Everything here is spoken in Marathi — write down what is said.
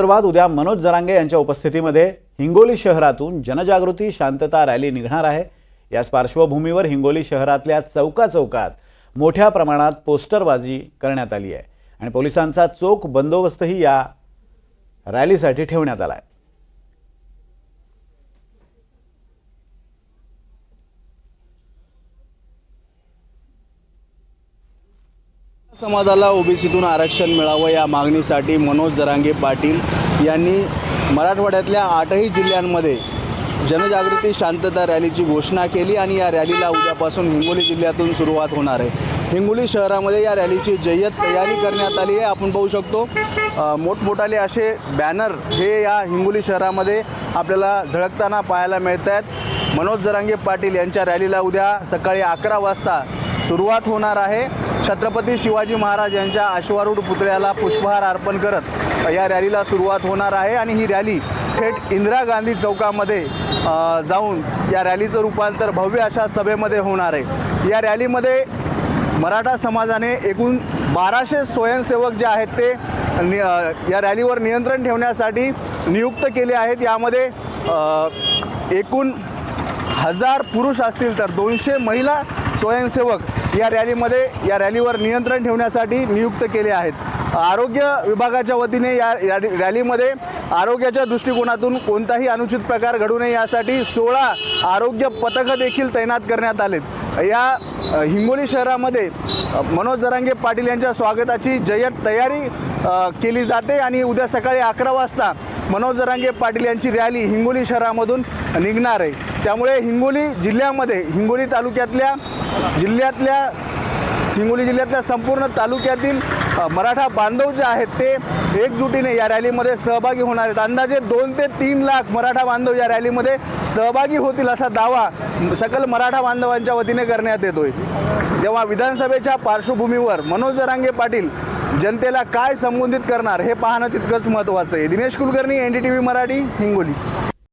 संदर्भात उद्या मनोज जरांगे यांच्या उपस्थितीमध्ये हिंगोली शहरातून जनजागृती शांतता रॅली निघणार आहे. याच पार्श्वभूमीवर हिंगोली शहरातल्या चौका चौकात मोठ्या प्रमाणात पोस्टरबाजी करण्यात आली आहे. आणि पोलिसांचा चोख बंदोबस्तही या रॅलीसाठी ठेवण्यात आला आहे. समाजाला ओबीसीतून आरक्षण मिळावं या मागणीसाठी मनोज जरांगे पाटील यांनी मराठवाड्यातल्या आठही जिल्ह्यांमध्ये जनजागृती शांतता रॅलीची घोषणा केली आणि या रॅलीला उद्यापासून हिंगोली जिल्ह्यातून सुरुवात होणार आहे. हिंगोली शहरामध्ये या रॅलीची जय्यत तयारी करण्यात आली आहे. आपण पाहू शकतो मोठमोठाले असे बॅनर हे या हिंगोली शहरामध्ये आपल्याला झळकताना पाहायला मिळत आहेत. मनोज जरांगे पाटील यांच्या रॅलीला उद्या सकाळी अकरा वाजता सुरुवात होणार आहे. छत्रपती शिवाजी महाराज यांच्या अश्वारूढ पुतळ्याला पुष्पहार अर्पण करत या रॅलीला सुरुवात होणार आहे आणि ही रॅली थेट इंदिरा गांधी चौकामध्ये जाऊन या रॅलीचं रूपांतर भव्य अशा सभेमध्ये होणार आहे. या रॅलीमध्ये मराठा समाजाने एकूण बाराशे स्वयंसेवक जे आहेत ते नि या रॅलीवर नियंत्रण ठेवण्यासाठी नियुक्त केले आहेत. यामध्ये एकूण हजार पुरुष असतील तर दोनशे महिला स्वयंसेवक या रॅलीमध्ये या रॅलीवर नियंत्रण ठेवण्यासाठी नियुक्त केले आहेत. आरोग्य विभागाच्या वतीने या या रॅलीमध्ये आरोग्याच्या दृष्टिकोनातून कोणताही अनुचित प्रकार घडू नये यासाठी सोळा आरोग्य पथकं देखील तैनात करण्यात आलेत. या हिंगोली शहरामध्ये मनोज जरांगे पाटील यांच्या स्वागताची जय्यत तयारी केली जाते आणि उद्या सकाळी अकरा वाजता मनोज जरांगे पाटील यांची रॅली हिंगोली शहरामधून निघणार आहे. त्यामुळे हिंगोली जिल्ह्यामध्ये हिंगोली तालुक्यातल्या जिल्ह्यातल्या हिंगोली जिल्ह्यातल्या संपूर्ण तालुक्यातील मराठा बांधव जे आहेत ते एकजुटीने या रॅलीमध्ये सहभागी होणार आहेत. अंदाजे दोन ते तीन लाख मराठा बांधव या रॅलीमध्ये सहभागी होतील असा दावा सकल मराठा बांधवांच्या वतीने करण्यात येतोय. तेव्हा विधानसभेच्या पार्श्वभूमीवर मनोज जरांगे पाटील जनतेला काय संबोधित करणार हे पाहणं तितकंच महत्त्वाचं आहे. Dinesh Kulkarni N D T V Marathi Hingoli.